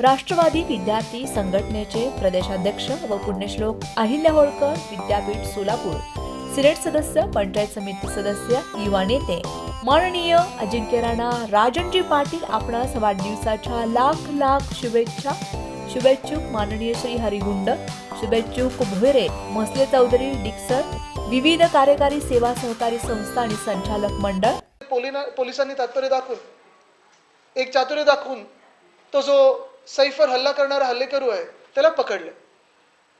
राष्ट्रवादी विद्यार्थी संघटनेचे प्रदेशाध्यक्ष व पुण्यश्लोक अहिल्या होळकर विद्यापीठ सोलापूर. सिनेट सदस्य पंचायत समिती सदस्य युवा नेते. माननीय अजिंक्य राणा राजनजी पाटील आपणास वाढदिवसाच्या लाख लाख शुभेच्छा. शुभेच्छुक माननीय श्री हरिगुंड शुभेच्छुक भोयरे मसले चौधरी डिक्सर विविध कार्यकारी सेवा सहकारी संस्था आणि संचालक मंडळ. पोलिसांनी तात्पर्य दाखवून एक चातुर्य दाखवून तो जो सैफर हल्ला करणारा हल्लेकरू आहे. त्याला पकडले.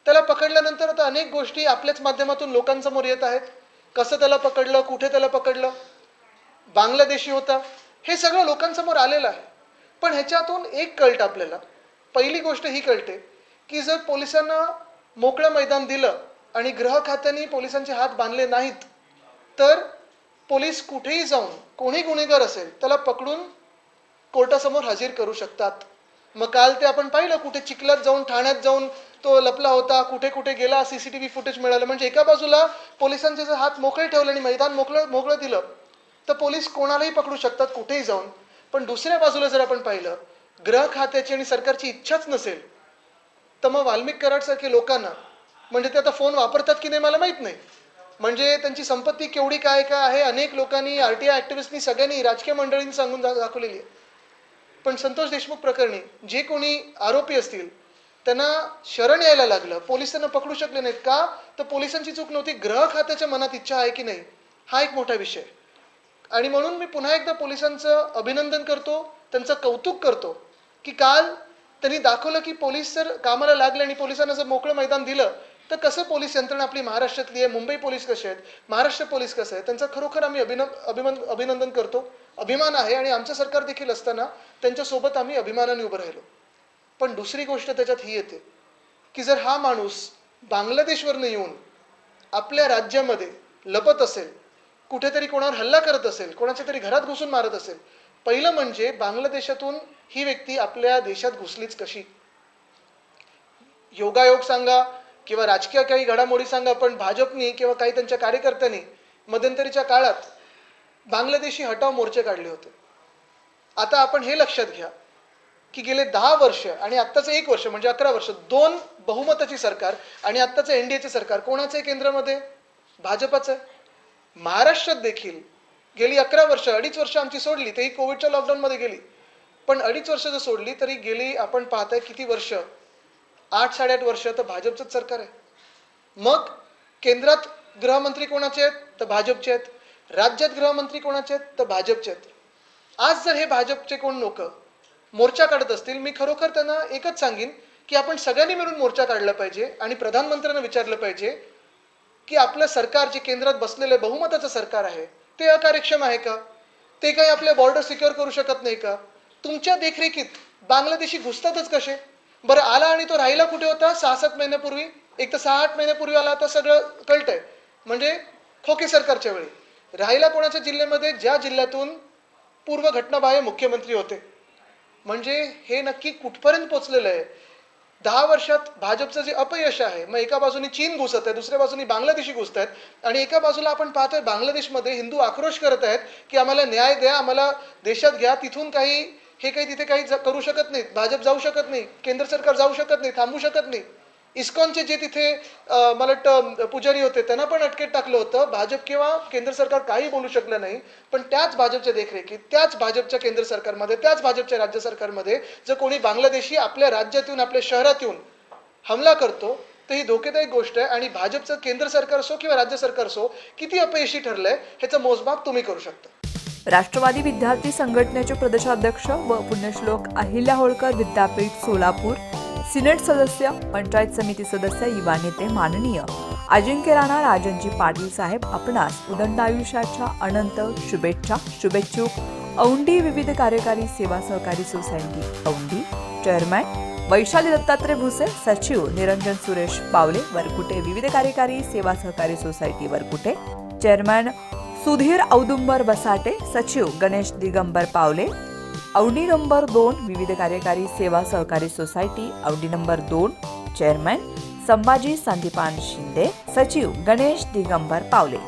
त्याला पकडल्यानंतर आता अनेक गोष्टी आपल्याच माध्यमातून लोकांसमोर येत आहेत. कसं त्याला पकडलं कुठे त्याला पकडलं? बांगलादेशी होता. हे सगळं लोकांसमोर आलेलं आहे. पण ह्याच्यातून एक कळतं आपल्याला. पहिली गोष्ट ही कळते की जर पोलिसांना मोकळं मैदान दिलं आणि ग्रह खात्याने पोलिसांचे हात बांधले नाहीत तर पोलीस कुठेही जाऊन कोणी गुन्हेगार असेल त्याला पकडून कोर्टासमोर हजर करू शकतात. मग काल ते आपण पाहिलं कुठे चिखलात जाऊन ठाण्यात जाऊन तो लपला होता कुठे कुठे गेला सीसीटीव्ही फुटेज मिळालं. म्हणजे एका बाजूला पोलिसांचे जर हात मोकळे ठेवले आणि मैदान मोकळं मोकळं दिलं तर पोलीस कोणालाही पकडू शकतात कुठेही जाऊन. पण दुसऱ्या बाजूला जर आपण पाहिलं ग्रह खात्याची आणि सरकारची इच्छाच नसेल तर मग वाल्मिक कराडसारखे लोकांना म्हणजे ते आता फोन वापरतात की नाही मला माहीत नाही. म्हणजे त्यांची संपत्ती केवढी काय काय आहे अनेक लोकांनी आर टी आय ॲक्टिव्हिस्टनी सगळ्यांनी राजकीय मंडळींनी सांगून दाखवलेली आहे. पण संतोष देशमुख प्रकरणी जे कोणी आरोपी असतील त्यांना शरण यायला लागलं. पोलीस त्यांना पकडू शकले नाहीत. का? तर पोलिसांची चूक नव्हती. ग्रह खात्याच्या मनात इच्छा आहे की नाही हा एक मोठा विषय आणि म्हणून मी पुन्हा एकदा पोलिसांचं अभिनंदन करतो त्यांचं कौतुक करतो की काल त्यांनी दाखवलं की पोलीस जर कामाला लागले आणि पोलिसांना जर मोकळं मैदान दिलं तर कसं पोलीस यंत्रणा आपली महाराष्ट्रातली आहे? मुंबई पोलीस कसे आहेत? महाराष्ट्र पोलीस कसं आहे त्यांचं खरोखर आम्ही अभिन अभिमान अभिनंदन करतो. अभिमान आहे आणि आमचं सरकार देखील असताना त्यांच्यासोबत आम्ही अभिमानाने उभं राहिलो. पण दुसरी गोष्ट त्याच्यात ही येते की जर हा माणूस बांगलादेशवरनं येऊन आपल्या राज्यामध्ये लपत असेल कुठेतरी कोणावर हल्ला करत असेल कोणाच्या तरी घरात घुसून मारत असेल पहिलं म्हणजे बांगलादेशातून ही व्यक्ती आपल्या देशात घुसलीच कशी? योगायोग सांगा किंवा राजकीय काही घडामोडी सांगा पण भाजपनी किंवा काही त्यांच्या कार्यकर्त्यांनी मध्यंतरीच्या काळात बांगलादेशी हटाव मोर्चे काढले होते. आता आपण हे लक्षात घ्या की गेले दहा वर्ष आणि आत्ताचं एक वर्ष म्हणजे अकरा वर्ष दोन बहुमताची सरकार आणि आत्ताचं एनडीएचे सरकार कोणाचं आहे केंद्रामध्ये? भाजपाचं आहे. महाराष्ट्रात देखील गेली अकरा वर्ष अडीच वर्ष आमची सोडली तेही कोविडच्या लॉकडाऊनमध्ये गेली. पण अडीच वर्ष जर सोडली तरी गेली आपण पाहताय किती वर्ष आठ साडेआठ वर्ष तर भाजपचंच सरकार आहे. मग केंद्रात गृहमंत्री कोणाचे आहेत? तर भाजपचे आहेत. राज्यात गृहमंत्री कोणाचे आहेत? तर भाजपचे आहेत. आज जर हे भाजपचे कोण लोक मोर्चा काढत असतील मी खरोखर त्यांना एकच सांगेन की आपण सगळ्यांनी मिळून मोर्चा काढला पाहिजे आणि प्रधानमंत्र्यांना विचारलं पाहिजे की आपलं सरकार जे केंद्रात बसलेलं बहुमताचं सरकार आहे ते अकार्यक्षम आहे का? ते काही आपल्या बॉर्डर सिक्युअर करू शकत नाही का? तुमच्या देखरेखीत बांगलादेशी घुसतातच कसे? बरं आला आणि तो राहिला कुठे होता? सहा सात महिन्यापूर्वी एक तर सहा आठ महिन्यापूर्वी आला आता सगळं कळतंय. म्हणजे खोके सरकारच्या वेळी. राहिला कोणाच्या जिल्ह्यामध्ये? ज्या जिल्ह्यातून पूर्व घटनाबाह्य मुख्यमंत्री होते. म्हणजे हे नक्की कुठपर्यंत पोचलेलं आहे? दहा वर्षात भाजपचं जे अपयश आहे मग एका बाजूने चीन घुसत आहे दुसऱ्या बाजूने बांगलादेशी घुसत आहेत आणि एका बाजूला आपण पाहतोय बांगलादेशमध्ये हिंदू आक्रोश करत आहेत की आम्हाला न्याय द्या आम्हाला देशात घ्या तिथून काही हे काही तिथे काही करू शकत नाहीत. भाजप जाऊ शकत नाही. केंद्र सरकार जाऊ शकत नाही. थांबू शकत नाही. इस्कॉनचे जे तिथे मला वाटतं पुजारी होते त्यांना पण अटकेत टाकलं होतं. भाजप किंवा केंद्र सरकार काही बोलू शकलं नाही. पण त्याच भाजपच्या देखरेखीत त्याच भाजपच्या केंद्र सरकारमध्ये त्याच भाजपच्या राज्य सरकारमध्ये जर कोणी बांगलादेशी आपल्या राज्यात येऊन आपल्या शहरात येऊन हमला करतो तर ही धोकेदायक गोष्ट आहे. आणि भाजपचं केंद्र सरकार असो किंवा राज्य सरकार असो किती अपयशी ठरलंय ह्याचं मोजमाप तुम्ही करू शकता. राष्ट्रवादी विद्यार्थी संघटनेचे प्रदेशाध्यक्ष व पुण्यश्लोक अहिल्या होळकर विद्यापीठ सोलापूर सिनेट सदस्य पंचायत समिती सदस्य युवा नेते माननीय अजिंक्य राणा राजनजी पाटील साहेब आपणास उदंड आयुष्याच्या अनंत शुभेच्छा शुभेच्छुक औंढी विविध कार्यकारी सेवा सहकारी सोसायटी औंढी चेअरमॅन वैशाली दत्तात्रय भुसे सचिव निरंजन सुरेश पावले वरकुटे विविध कार्यकारी सेवा सहकारी सोसायटी वरकुटे चेअरमॅन सुधीर औदुंबर बसाटे सचिव गणेश दिगंबर पावले औंडी नंबर दोन विविध कार्यकारी सेवा सहकारी सोसायटी औंडी नंबर दोन चेअरमॅन संभाजी संदीपान शिंदे सचिव गणेश दिगंबर पावले.